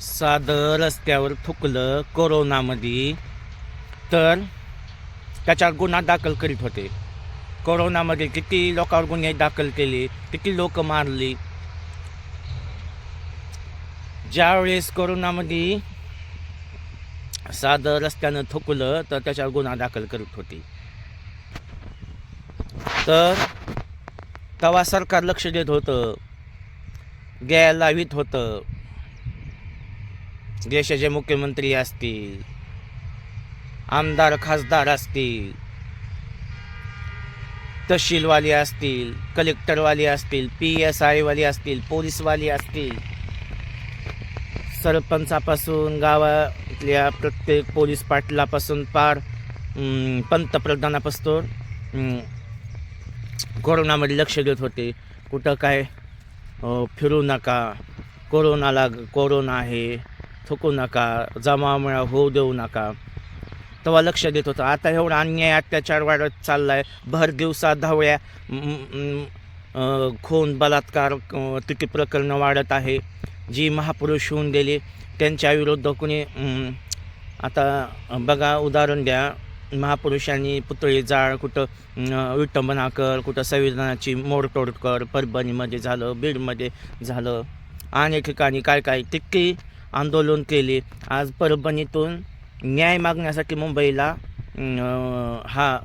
साधं रस्त्यावर थुकलं कोरोनामध्ये तर त्याच्यावर गुन्हा दाखल करीत होते. कोरोनामध्ये किती लोकांवर गुन्हे दाखल केले किती लोक मारली. ज्यावेळेस कोरोनामध्ये साधं रस्त्यानं थुकलं तर त्याच्यावर गुन्हा दाखल करत होती. तर तेव्हा सरकार लक्ष देत होतं. गॅ लावित होतं. देशाचे मुख्यमंत्री असतील आमदार खासदार असतील तहसीलवाले असतील कलेक्टरवाले असतील पी एस आयवाले असतील पोलीसवाले असतील. सरपंचापासून गावातल्या प्रत्येक पोलीस पाटलापासून पार पंतप्रधानापासून कोरोनामध्ये लक्ष देत होते. कुठं काय फिरू नका. कोरोनाला कोरोना आहे. थुकू नका जमावमेळा होऊ देऊ नका. तेव्हा लक्ष देत होतं. आता एवढा अन्याय अत्याचार वाढत चालला आहे भर दिवसा धावळ्या खून बलात्कार तिकी प्रकरणं वाढत आहे. जी महापुरुष होऊन गेले त्यांच्या विरुद्ध कोणी आता बघा उदाहरण द्या. महापुरुषांनी पुतळी जाळ कुठं विटंबना कर कुठं संविधानाची मोडतोड कर परभणीमध्ये झालं बीडमध्ये झालं. अनेक ठिकाणी काय काय तितकी आंदोलन केले. आज परभणीतून न्याय मागण्यासाठी मुंबईला हा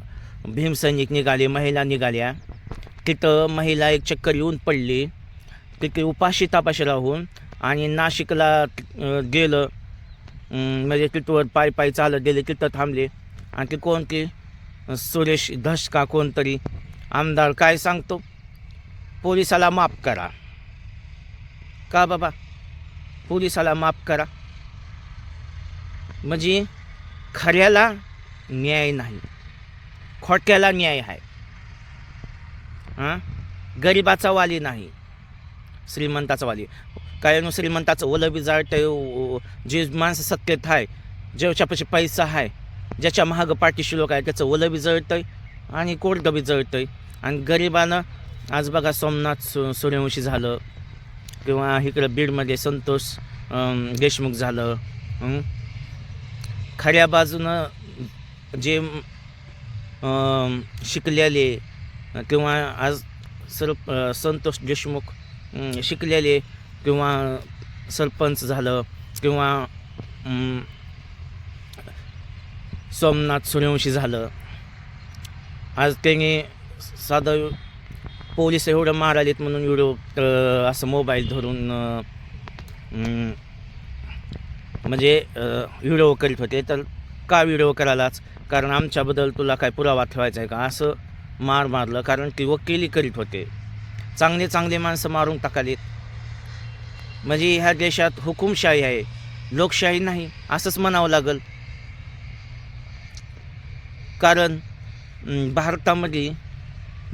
भीमसैनिक निघाले महिला निघाल्या. तिथं महिला एक चक्कर येऊन पडली. तिथे उपाशी तापाशी राहून आणि नाशिकला गेलं. म्हणजे तिथवर पाय पाय चालत गेले तिथं थांबले. आणि ते कोणती सुरेश धस का कोणतरी. आमदार काय सांगतो? पोलिसाला माफ करा. का बाबा? पोलिसाला माफ करा। म्हणजे खऱ्याला न्याय नाही खोट्याला न्याय आहे हां? गरिबाचा वाली नाही श्रीमंताचा वाली. काय श्रीमंताचं ओलं बी जे माणसं सत्तेत आहे ज्याच्यापाशी पैसा आहे ज्याच्या महाग पाठीशी लोक आहे त्याचं ओलं बी आहे आणि कोरडं बी जळतंय. आणि गरिबानं आज बघा सोमनाथ सु सूर्यवंशी झालं किंवा इकडं बीडमध्ये संतोष देशमुख झालं खऱ्या बाजूनं जे शिकलेले किंवा आज सर संतोष देशमुख शिकलेले किंवा सरपंच झालं किंवा सोमनाथ सूर्यवंशी झालं. आज त्यांनी साधं पोलीस एवढं मारालेत म्हणून एवढं असं मोबाईल धरून म्हणजे व्हिडिओ करीत होते. तर का व्हिडिओ करायलाच? कारण आमच्याबद्दल तुला काय पुरावा ठेवायचा आहे का? असं मार मारलं. कारण ती वकिली करीत होते. चांगले चांगले माणसं मारून टाकालीत. म्हणजे ह्या देशात हुकुमशाही आहे. लोकशाही नाही. असंच म्हणावं लागल. कारण भारतामध्ये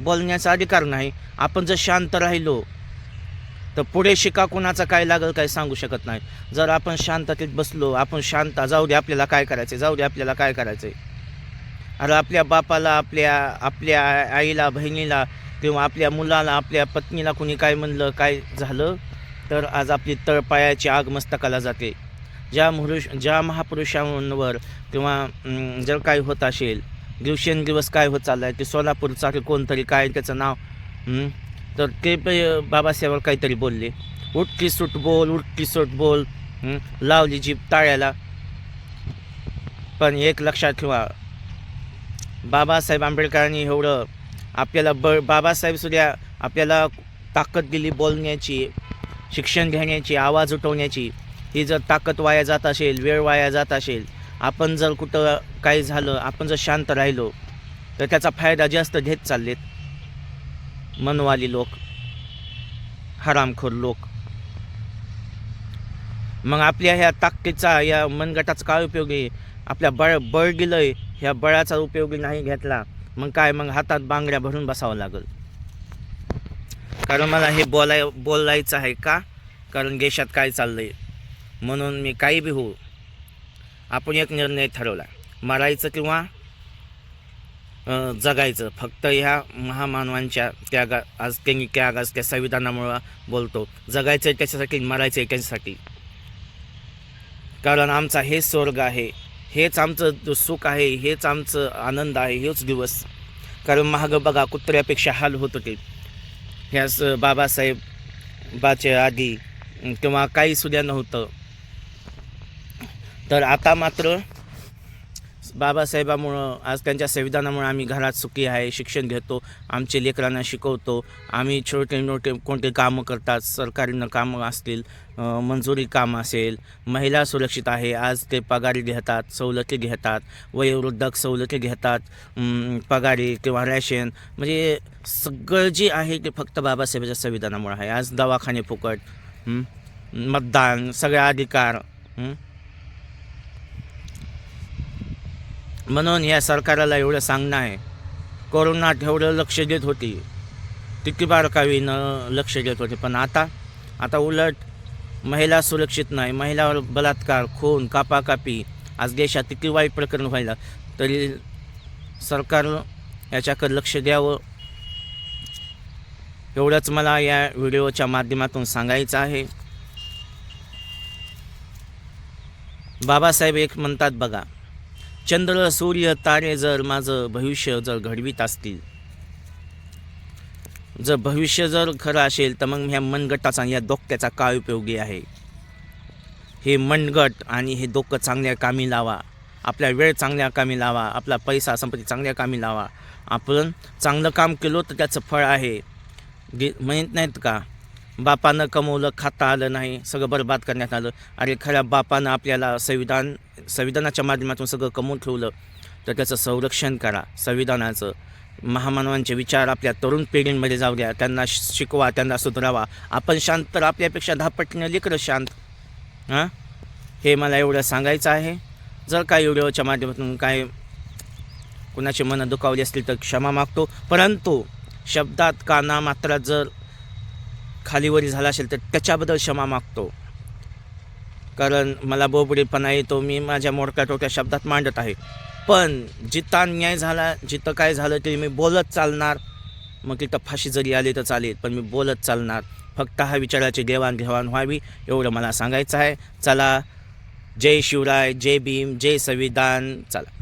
बोलण्याचा अधिकार नाही. आपण जर शांत राहिलो तर पुढे शिका कुणाचा काय लागेल काय सांगू शकत नाही. जर आपण शांततेत बसलो आपण शांत जाऊ दे आपल्याला काय करायचं जाऊ दे आपल्याला काय करायचं अरे आपल्या बापाला आपल्या आपल्या आईला बहिणीला किंवा आपल्या मुलाला आपल्या पत्नीला कुणी काय म्हणलं काय झालं तर आज आपली तळपायाची आग मस्तकाला जाते. ज्या मुरुष ज्या महापुरुषांवर किंवा जर काय होत असेल दिवसेंदिवस काय होत चाललं आहे ते सोलापूरचा की कोणतरी काय त्याचं नाव? तर ते बाबासाहेबावर बाबासाहेबांवर काहीतरी बोलले. उठकी सुट बोल उठकी सुट बोल. लावली जीप ताळ्याला पण एक लक्षात ठेवा बाबासाहेब आंबेडकरांनी एवढं आपल्याला ब बाबासाहेबसुद्धा आपल्याला ताकद दिली बोलण्याची शिक्षण घेण्याची आवाज उठवण्याची. ही जर ताकद वाया जात असेल वेळ वाया जात असेल आपण जर कुठं काही झालं आपण जर शांत राहिलो तर त्याचा फायदा जास्त घेत चाललेत. मनवाली लोक हरामखोर लोक. मग आपल्या ह्या ताकदीचा या मनगटाचा काय उपयोग आहे? आपल्या बळ बळ गेलंय ह्या बळाचा उपयोगी नाही घेतला मग काय? मग हातात बांगड्या भरून बसावं लागल. कारण मला हे बोलाय बोलायचं आहे का? कारण देशात काय चाललंय? म्हणून मी काही बी होऊ आपण एक निर्णय ठरवला. मरायचं किंवा जगायचं. फक्त ह्या महामानवांच्या त्यागा आज त्यांनी त्याग आज त्या संविधानामुळं बोलतो. जगायचं आहे त्याच्यासाठी मरायचं आहे त्याच्यासाठी. कारण आमचा हे स्वर्ग आहे. हेच आमचं जो सुख आहे हेच आमचं आनंद आहे हेच दिवस. कारण महाग बघा कुत्र्यापेक्षा हाल होत होते. ह्याच बाबासाहेबाच्या आधी किंवा काही सुद्धा नव्हतं. तर आता मात्र बाबासाहेबामुळं आज त्यांच्या संविधानामुळे आम्ही घरात सुखी आहे शिक्षण घेतो आमचे लेकरांना शिकवतो. आम्ही छोटे मोठे कोणते कामं करतात सरकारीनं कामं असतील मंजुरी काम असेल महिला सुरक्षित आहे आज ते पगारी घेतात सवलती घेतात वयोवृद्धक सवलती घेतात पगारी किंवा रॅशन म्हणजे सगळं जे आहे ते फक्त बाबासाहेबाच्या संविधानामुळे आहे. आज दवाखाने फुकट मतदान सगळे अधिकार हं? म्हणून या सरकाराला एवढं सांगणं आहे. कोरोनात एवढं लक्ष देत होती. किती बारकावीनं लक्ष देत होते. पण आता आता उलट महिला सुरक्षित नाही. महिलावर बलात्कार खून कापाकापी आज देशात किती वाईट प्रकरण व्हायला. तरी सरकार याच्याकडे लक्ष द्यावं. एवढंच मला या व्हिडिओच्या माध्यमातून सांगायचं आहे. बाबासाहेब एक म्हणतात बघा चंद्र सूर्य तारे जर माझं भविष्य जर घडवीत असतील जर भविष्य जर खरं असेल तर मग ह्या मनगटाचा या डोक्याचा काय उपयोगी आहे? हे मनगट आणि हे डोकं चांगल्या कामी लावा. आपला वेळ चांगल्या कामी लावा. आपला पैसा संपत्ती चांगल्या कामी लावा. आपण चांगलं काम केलो तर त्याचं फळ आहे. गे म्हणत नाहीत का? बापानं कमवलं खाता आलं नाही सगळं बरबाद करण्यात आलं. अरे खऱ्या बापानं आपल्याला संविधान संविधानाच्या माध्यमातून सगळं कमवून ठेवलं तर त्याचं संरक्षण करा संविधानाचं. महामानवांचे विचार आपल्या तरुण पिढींमध्ये जाऊ द्या त्यांना शिकवा त्यांना सुधारावा. आपण शांत तर आपल्यापेक्षा दहा लेकरं शांत. हां? हे मला एवढं सांगायचं आहे. जर काही व्हिडिओच्या माध्यमातून काय कुणाची मनं दुखावली असतील तर क्षमा मागतो. परंतु शब्दात काना मात्रात जर खालीवरी झाला असेल तर त्याच्याबद्दल क्षमा मागतो. कारण मला बोबडीपणा येतो मी माझ्या मोडक्या टोक्या शब्दात मांडत आहे. पण जिथं अन्याय झाला जिथं काय झालं ते मी बोलत चालणार. मग तिथं फाशी जरी आली तर चालेल पण मी बोलत चालणार. फक्त हा विचाराची देवाणघेवाण व्हावी एवढं मला सांगायचं आहे. चला जय शिवराय जय भीम जय संविधान. चला.